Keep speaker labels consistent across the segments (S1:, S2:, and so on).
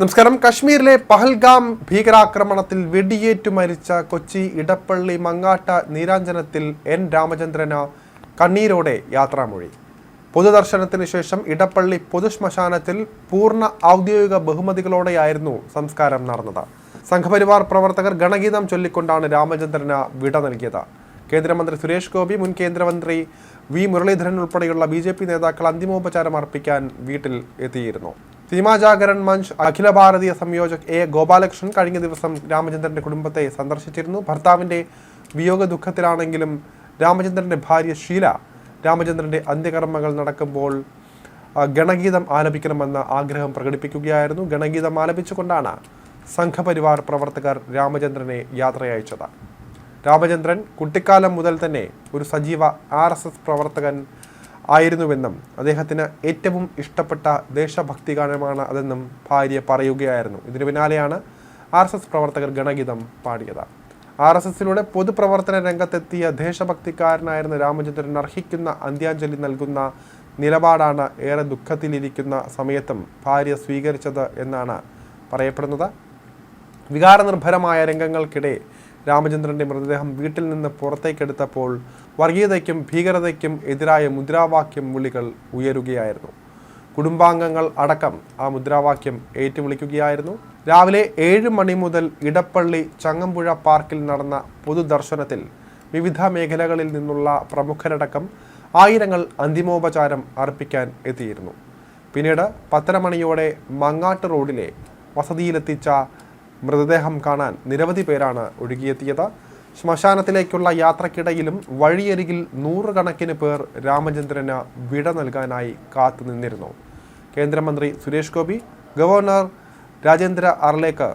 S1: നമസ്കാരം. കശ്മീരിലെ പഹൽഗാം ഭീകരാക്രമണത്തിൽ വെടിയേറ്റു മരിച്ച കൊച്ചി ഇടപ്പള്ളി മങ്ങാട്ട നീരാഞ്ജനത്തിൽ എൻ. രാമചന്ദ്രന് കണ്ണീരോടെ യാത്രാമൊഴി. പൊതുദർശനത്തിന് ശേഷം ഇടപ്പള്ളി പൊതുശ്മശാനത്തിൽ പൂർണ ഔദ്യോഗിക ബഹുമതികളോടെയായിരുന്നു സംസ്കാരം നടന്നത്. സംഘപരിവാർ പ്രവർത്തകർ ഗണഗീതം ചൊല്ലിക്കൊണ്ടാണ് രാമചന്ദ്രന് വിട നൽകിയത്. കേന്ദ്രമന്ത്രി സുരേഷ് ഗോപി മുൻ കേന്ദ്രമന്ത്രി വി. മുരളീധരൻ ഉൾപ്പെടെയുള്ള ബി നേതാക്കൾ അന്തിമോപചാരം അർപ്പിക്കാൻ വീട്ടിൽ എത്തിയിരുന്നു. Cinema Jagaran Munch Akhila Bharatiya സംയോജക് A. Gopalakrishnan കഴിഞ്ഞ ദിവസം രാമചന്ദ്രന്റെ കുടുംബത്തെ സന്ദർശിച്ചിരുന്നു. ഭർത്താവിന്റെ വിയോഗ ദുഃഖത്തിലാണെങ്കിലും രാമചന്ദ്രന്റെ ഭാര്യ ഷീല രാമചന്ദ്രന്റെ അന്ത്യകർമ്മങ്ങൾ നടക്കുമ്പോൾ ഗണഗീതം ആലപിക്കണമെന്ന ആഗ്രഹം പ്രകടിപ്പിക്കുകയായിരുന്നു. ഗണഗീതം ആലപിച്ചുകൊണ്ടാണ് സംഘപരിവാർ പ്രവർത്തകർ രാമചന്ദ്രനെ യാത്രയച്ചത് രാമചന്ദ്രൻ കുട്ടിക്കാലം മുതൽ തന്നെ ഒരു സജീവ ആർ പ്രവർത്തകൻ ആയിരുന്നുവെന്നും അദ്ദേഹത്തിന് ഏറ്റവും ഇഷ്ടപ്പെട്ട ദേശഭക്തി ഗാനമാണ് അതെന്നും ഭാര്യ പറയുകയായിരുന്നു. ഇതിനു പിന്നാലെയാണ് ആർ എസ് എസ് പ്രവർത്തകർ ഗണഗീതം പാടിയത്. ആർ എസ് എസിലൂടെ പൊതുപ്രവർത്തന രംഗത്തെത്തിയ ദേശഭക്തിക്കാരനായിരുന്ന രാമചന്ദ്രൻ അർഹിക്കുന്ന അന്ത്യാഞ്ജലി നൽകുന്ന നിലപാടാണ് ഏറെ ദുഃഖത്തിലിരിക്കുന്ന സമയത്തും ഭാര്യ സ്വീകരിച്ചത് എന്നാണ് പറയപ്പെടുന്നത്. വികാരനിർഭരമായ രംഗങ്ങൾക്കിടെ രാമചന്ദ്രന്റെ മൃതദേഹം വീട്ടിൽ നിന്ന് പുറത്തേക്കെടുത്തപ്പോൾ വർഗീയതയ്ക്കും ഭീകരതയ്ക്കും എതിരായ മുദ്രാവാക്യം വിളികൾ ഉയരുകയായിരുന്നു. കുടുംബാംഗങ്ങൾ അടക്കം ആ മുദ്രാവാക്യം ഏറ്റുവിളിക്കുകയായിരുന്നു. രാവിലെ ഏഴ് മണി മുതൽ ഇടപ്പള്ളി ചങ്ങമ്പുഴ പാർക്കിൽ നടന്ന പൊതുദർശനത്തിൽ വിവിധ മേഖലകളിൽ നിന്നുള്ള പ്രമുഖരടക്കം ആയിരങ്ങൾ അന്തിമോപചാരം അർപ്പിക്കാൻ എത്തിയിരുന്നു. പിന്നീട് പത്തര മണിയോടെ മങ്ങാട്ട് റോഡിലെ വസതിയിലെത്തിച്ച മൃതദേഹം കാണാൻ നിരവധി പേരാണ് ഒഴുകിയെത്തിയത്. ശ്മശാനത്തിലേക്കുള്ള യാത്രക്കിടയിലും വഴിയരികിൽ നൂറുകണക്കിന് പേർ രാമചന്ദ്രന് വിട നൽകാനായി കാത്തുനിന്നിരുന്നു കേന്ദ്രമന്ത്രി സുരേഷ് ഗോപി ഗവർണർ രാജേന്ദ്ര അർലേക്കർ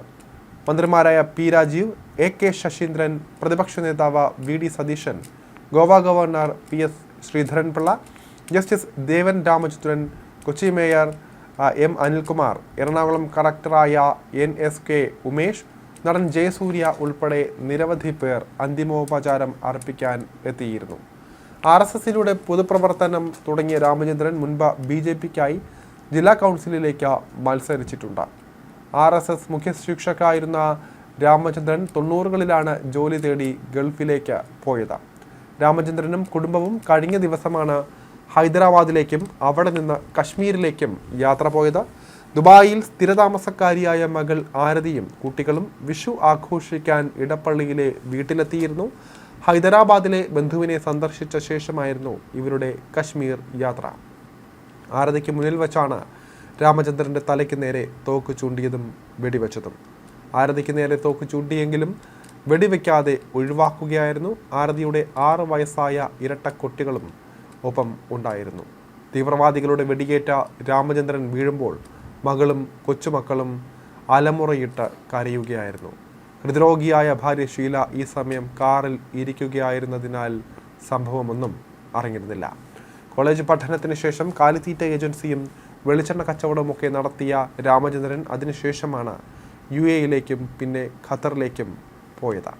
S1: മന്ത്രിമാരായ P Rajeev A K Saseendran പ്രതിപക്ഷ നേതാവ് V D Satheesan Goa governor P S Sreedharan Pillai justice Devan Ramachandran Kochi mayor M Anilkumar Ernakulam കളക്ടറായ N S K Umesh നടൻ ജയസൂര്യ ഉൾപ്പെടെ നിരവധി പേർ അന്തിമോപചാരം അർപ്പിക്കാൻ എത്തിയിരുന്നു. ആർ എസ് എസിലൂടെ പൊതുപ്രവർത്തനം തുടങ്ങിയ രാമചന്ദ്രൻ മുൻപ് ബി ജെ പിക്കായി ജില്ലാ കൗൺസിലിലേക്ക് മത്സരിച്ചിട്ടുണ്ട്. ആർ എസ് എസ് മുഖ്യ ശിക്ഷക്കായിരുന്ന രാമചന്ദ്രൻ തൊണ്ണൂറുകളിലാണ് ജോലി തേടി ഗൾഫിലേക്ക് പോയത്. രാമചന്ദ്രനും കുടുംബവും കഴിഞ്ഞ ദിവസമാണ് ഹൈദരാബാദിലേക്കും അവിടെ നിന്ന് കശ്മീരിലേക്കും യാത്ര പോയത്. ദുബായിൽ സ്ഥിരതാമസക്കാരിയായ മകൾ ആരതിയും കുട്ടികളും വിഷു ആഘോഷിക്കാൻ ഇടപ്പള്ളിയിലെ വീട്ടിലെത്തിയിരുന്നു. ഹൈദരാബാദിലെ ബന്ധുവിനെ സന്ദർശിച്ച ശേഷമായിരുന്നു ഇവരുടെ കശ്മീർ യാത്ര. ആരതിക്ക് മുന്നിൽ വച്ചാണ് രാമചന്ദ്രന്റെ തലയ്ക്ക് നേരെ തോക്ക് ചൂണ്ടിയതും വെടിവെച്ചതും. ആരതിക്ക് നേരെ തോക്ക് ചൂണ്ടിയെങ്കിലും വെടിവെക്കാതെ ഒഴിവാക്കുകയായിരുന്നു. ആരതിയുടെ ആറ് വയസ്സായ ഇരട്ടക്കുട്ടികളും ഒപ്പം ഉണ്ടായിരുന്നു. തീവ്രവാദികളുടെ വെടിയേറ്റ രാമചന്ദ്രൻ വീഴുമ്പോൾ മകളും കൊച്ചുമക്കളും അലമുറയിട്ട് കരയുകയായിരുന്നു. ഹൃദ്രോഗിയായ ഭാര്യ ഷീല ഈ സമയം കാറിൽ ഇരിക്കുകയായിരുന്നതിനാൽ സംഭവമൊന്നും അറിഞ്ഞിരുന്നില്ല. കോളേജ് പഠനത്തിന് ശേഷം കാലിത്തീറ്റ ഏജൻസിയും വെളിച്ചെണ്ണ കച്ചവടമൊക്കെ നടത്തിയ രാമചന്ദ്രൻ അതിനുശേഷമാണ് യു എയിലേക്കും പിന്നെ ഖത്തറിലേക്കും പോയത്.